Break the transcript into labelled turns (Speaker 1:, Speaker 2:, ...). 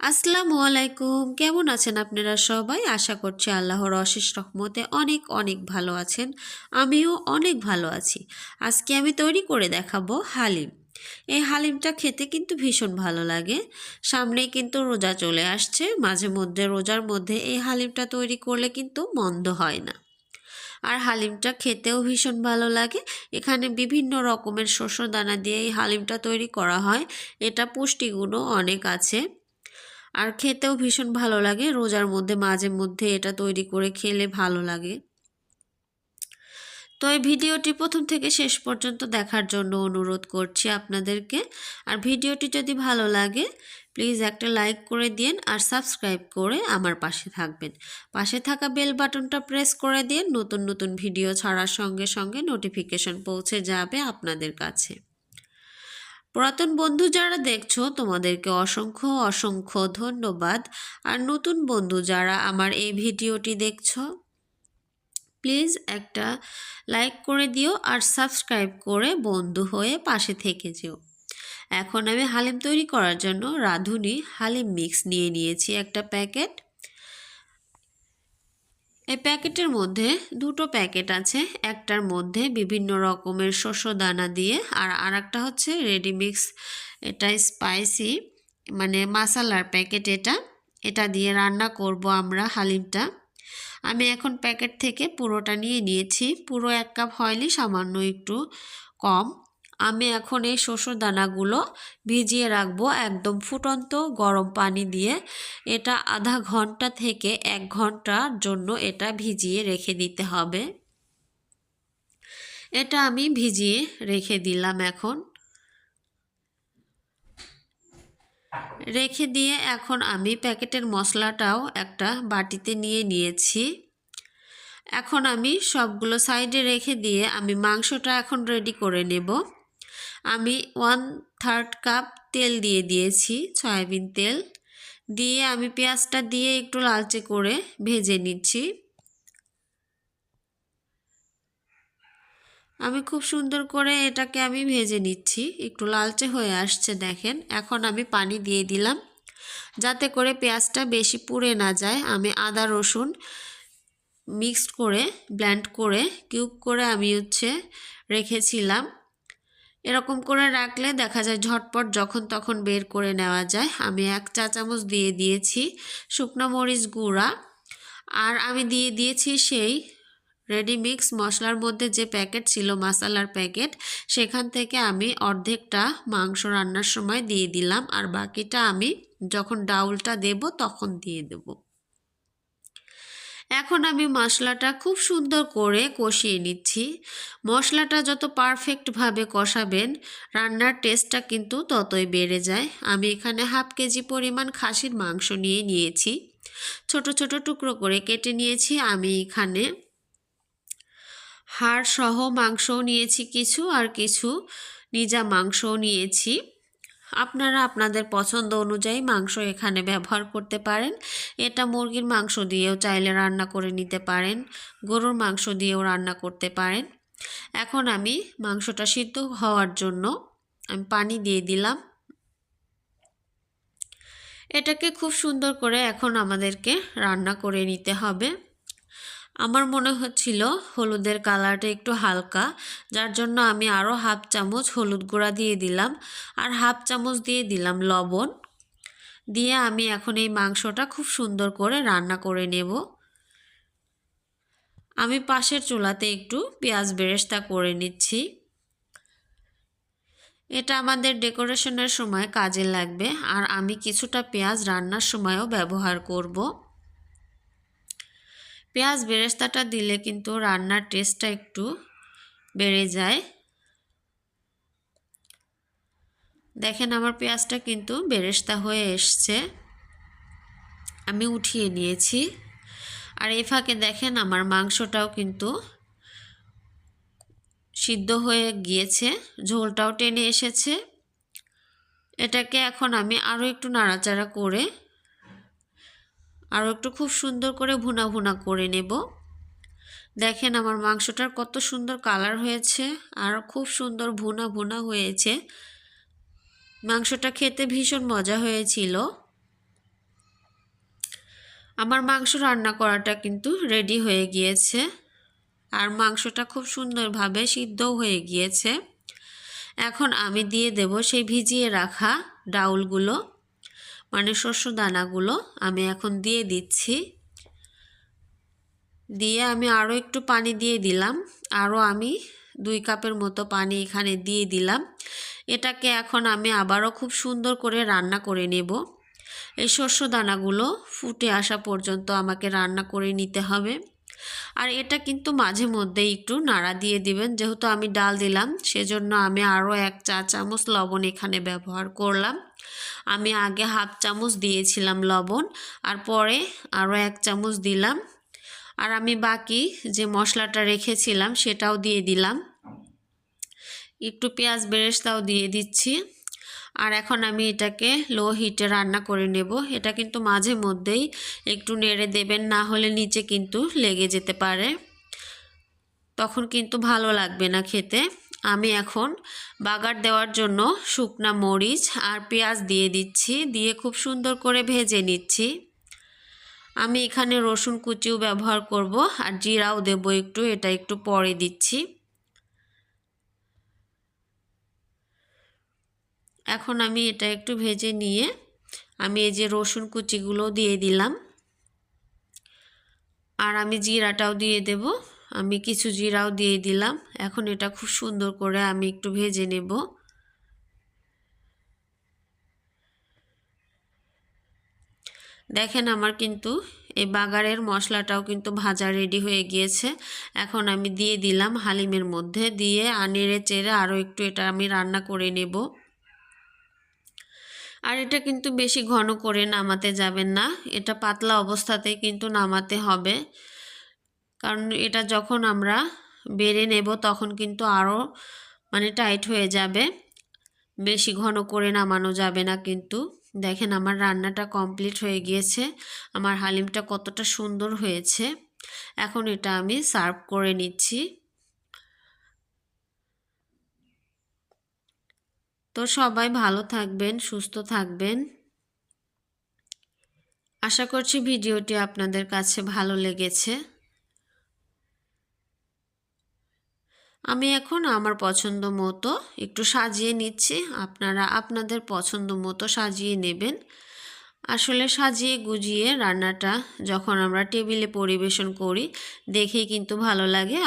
Speaker 1: আসসালামু আলাইকুম। কেমন আছেন আপনারা সবাই? আশা করছি আল্লাহর অশেষ রহমতে অনেক অনেক ভালো আছেন। আমিও অনেক ভালো আছি। আজকে আমি তৈরি করে দেখাবো হালিম। এই হালিমটা খেতে কিন্তু ভীষণ ভালো লাগে। সামনেই কিন্তু রোজা চলে আসছে। মাঝে মধ্যে, রোজার মধ্যে এই হালিমটা তৈরি করলে কিন্তু মন্দ হয় না। আর হালিমটা খেতেও ভীষণ ভালো লাগে। এখানে বিভিন্ন রকমের শস্য দানা দিয়ে এই হালিমটা তৈরি করা হয়। এটা পুষ্টিগুণও অনেক আছে। আর খেতেও ভীষণ ভালো লাগে। রোজার মধ্যে, মাঝে মধ্যে এটা তৈরি করে খেলে ভালো লাগে। তো এই ভিডিওটি প্রথম থেকে শেষ পর্যন্ত দেখার জন্য অনুরোধ করছি আপনাদেরকে। আর ভিডিওটি যদি ভালো লাগে প্লিজ একটা লাইক করে দিন আর সাবস্ক্রাইব করে আমার পাশে থাকবেন। পাশে থাকা বেল বাটনটা প্রেস করে দিন, নতুন নতুন ভিডিও ছাড়ার সঙ্গে সঙ্গে নোটিফিকেশন পৌঁছে যাবে আপনাদের কাছে। পুরাতন বন্ধু যারা দেখছ, তোমাদেরকে অসংখ্য অসংখ্য ধন্যবাদ। আর নতুন বন্ধু যারা আমার এই ভিডিওটি দেখছ প্লিজ একটা লাইক করে দিও আর সাবস্ক্রাইব করে বন্ধু হয়ে পাশে থেকে যেও। এখন আমি হালিম তৈরি করার জন্য রাঁধুনি হালিম মিক্স নিয়ে নিয়েছি একটা প্যাকেট এই প্যাকেটের মধ্যে দুটো প্যাকেট আছে। একটার মধ্যে বিভিন্ন রকমের শস্য দানা দিয়ে আর আরেকটা হচ্ছে রেডি মিক্স এটা স্পাইসি মানে মাসালার প্যাকেট এটা। এটা দিয়ে রান্না করব আমরা হালিমটা। আমি এখন প্যাকেট থেকে পুরোটা নিয়ে নিয়েছি। পুরো এক কাপ হয়নি, সামান্য একটু কম। আমি এখন এই শস্য দানাগুলো ভিজিয়ে রাখব একদম ফুটন্ত গরম পানি দিয়ে। এটা আধা ঘণ্টা থেকে এক ঘণ্টার জন্য এটা ভিজিয়ে রেখে দিতে হবে। এটা আমি ভিজিয়ে রেখে দিলাম এখন। রেখে দিয়ে এখন আমি প্যাকেটের মশলাটাও একটা বাটিতে নিয়ে নিয়েছি। এখন আমি সবগুলো সাইডে রেখে দিয়ে আমি মাংসটা এখন রেডি করে নেব। আমি ওয়ান থার্ড কাপ তেল দিয়ে দিয়েছি, সয়াবিন তেল। দিয়ে আমি পেঁয়াজটা দিয়ে একটু লালচে করে ভেজে নিচ্ছি। আমি খুব সুন্দর করে এটাকে আমি ভেজে নিচ্ছি, একটু লালচে হয়ে আসছে দেখেন। এখন আমি পানি দিয়ে দিলাম, যাতে করে পেঁয়াজটা বেশি পুড়ে না যায়। আমি আদা, রসুন মিক্সড করে ব্ল্যান্ড করে কিউব করে আমি হচ্ছে রেখেছিলাম। এরকম করে রাখলে দেখা যায় ঝটপট যখন তখন বের করে নেওয়া যায়। আমি এক চা চামচ দিয়ে দিয়েছি শুকনো মরিচ গুঁড়া। আর আমি দিয়ে দিয়েছি সেই রেডি মিক্স মশলার মধ্যে যে প্যাকেট ছিল মশালার প্যাকেট সেখান থেকে আমি অর্ধেকটা মাংস রান্নার সময় দিয়ে দিলাম। আর বাকিটা আমি যখন ডাউলটা দেব তখন দিয়ে দেবো। এখন আমি মশলাটা খুব সুন্দর করে কষিয়ে নিচ্ছি। মশলাটা যত পারফেক্টভাবে কষাবেন, রান্নার টেস্টটা কিন্তু ততই বেড়ে যায়। আমি এখানে হাফ কেজি পরিমাণ খাসির মাংস নিয়ে নিয়েছি। ছোট ছোট টুকরো করে কেটে নিয়েছি। আমি এখানে হাড় সহ মাংসও নিয়েছি কিছু আর কিছু নিজা মাংসও নিয়েছি। আপনারা আপনাদের পছন্দ অনুযায়ী মাংস এখানে ব্যবহার করতে পারেন। এটা মুরগির মাংস দিয়েও চাইলে রান্না করে নিতে পারেন। গরুর মাংস দিয়েও রান্না করতে পারেন। এখন আমি মাংসটা সিদ্ধ হওয়ার জন্য আমি পানি দিয়ে দিলাম। এটাকে খুব সুন্দর করে এখন আমাদেরকে রান্না করে নিতে হবে। আমার মনে হচ্ছিল হলুদের কালারটা একটু হালকা, যার জন্য আমি আরও হাফ চামচ হলুদ গুঁড়া দিয়ে দিলাম আর হাফ চামচ দিয়ে দিলাম লবণ। দিয়ে আমি এখন এই মাংসটা খুব সুন্দর করে রান্না করে নেব। আমি পাশের চুলাতে একটু পেঁয়াজ বেরেস্তা করে নিচ্ছি। এটা আমাদের ডেকোরেশনের সময় কাজে লাগবে আর আমি কিছুটা পেঁয়াজ রান্নার সময়ও ব্যবহার করব। পেঁয়াজ বেরেস্তাটা দিলে কিন্তু রান্নার টেস্টটা একটু বেড়ে যায়। দেখেন আমার পেঁয়াজটা কিন্তু বেরেস্তা হয়ে এসছে। আমি উঠিয়ে নিয়েছি। আর এই ফাঁকে দেখেন আমার মাংসটাও কিন্তু সিদ্ধ হয়ে গিয়েছে, ঝোলটাও টেনে এসেছে। এটাকে এখন আমি আরও একটু নাড়াচাড়া করে আরও একটু খুব সুন্দর করে ভুনা ভুনা করে নেব। দেখেন আমার মাংসটার কত সুন্দর কালার হয়েছে, আর খুব সুন্দর ভুনা ভুনা হয়েছে। মাংসটা খেতে ভীষণ মজা হয়েছিল। আমার মাংস রান্না করাটা কিন্তু রেডি হয়ে গিয়েছে, আর মাংসটা খুব সুন্দরভাবে সিদ্ধও হয়ে গিয়েছে। এখন আমি দিয়ে দেব সেই ভিজিয়ে রাখা ডাউলগুলো। মানে শস্য দানাগুলো আমি এখন দিয়ে দিচ্ছি। দিয়ে আমি আরও একটু পানি দিয়ে দিলাম। আরও আমি দুই কাপের মতো পানি এখানে দিয়ে দিলাম। এটাকে এখন আমি আবারও খুব সুন্দর করে রান্না করে নেব। এই শস্য দানাগুলো ফুটে আসা পর্যন্ত আমাকে রান্না করে নিতে হবে। আর এটা কিন্তু মাঝে মধ্যে একটু নাড়া দিয়ে দিবেন। যেহেতু আমি ডাল দিলাম, সেজন্য আমি আরও এক চা চামচ লবণ এখানে ব্যবহার করলাম। আমি আগে হাফ চামচ দিয়েছিলাম লবণ আর পরে আরও এক চামচ দিলাম। আর আমি বাকি যে মশলাটা রেখেছিলাম সেটাও দিয়ে দিলাম। একটু পেঁয়াজ বেরেস্তাও দিয়ে দিচ্ছি। আর এখন আমি এটাকে লো হিটে রান্না করে নেব। এটা কিন্তু মাঝে মধ্যেই একটু নেড়ে দেবেন, না হলে নিচে কিন্তু লেগে যেতে পারে। তখন কিন্তু ভালো লাগবে না খেতে। আমি এখন বাগার দেওয়ার জন্য শুকনা মরিচ আর পেঁয়াজ দিয়ে দিচ্ছি, দিয়ে খুব সুন্দর করে ভেজে নিচ্ছি। আমি এখানে রসুন কুচিও ব্যবহার করব আর জিরাও দেবো একটু, এটা একটু পরে দিচ্ছি। এখন আমি এটা একটু ভেজে নিয়ে আমি এই যে রসুন কুচিগুলো দিয়ে দিলাম। আর আমি জিরাটাও দিয়ে দেব। আমি কিছু জিরাও দিয়ে দিলাম। এখন এটা খুব সুন্দর করে আমি একটু ভেজে নেব। দেখেন আমার কিন্তু এই বাগারের মশলাটাও কিন্তু ভাজা রেডি হয়ে গিয়েছে। এখন আমি দিয়ে দিলাম হালিমের মধ্যে দিয়ে নেড়ে চেড়ে আরও একটু এটা আমি রান্না করে নেব। আর এটা কিন্তু বেশি ঘন করে নামাতে যাবেন না। এটা পাতলা অবস্থাতেই কিন্তু নামাতে হবে। কারণ এটা যখন আমরা বেড়ে নেব তখন কিন্তু আরও মানে টাইট হয়ে যাবে। বেশি ঘন করে নামানো যাবে না কিন্তু। দেখেন আমার রান্নাটা কমপ্লিট হয়ে গিয়েছে। আমার হালিমটা কতটা সুন্দর হয়েছে। এখন এটা আমি সার্ভ করে নিচ্ছি। তো সবাই ভালো থাকবেন, সুস্থ থাকবেন। আশা করছি ভিডিওটি আপনাদের কাছে ভালো লেগেছে। আমি এখন আমার পছন্দ মতো একটু সাজিয়ে নিচ্ছি। আপনারা আপনাদের পছন্দ মতো সাজিয়ে নেবেন। আসলে সাজিয়ে গুজিয়ে রান্নাটা যখন আমরা টেবিলে পরিবেশন করি, দেখেই কিন্তু ভালো লাগে।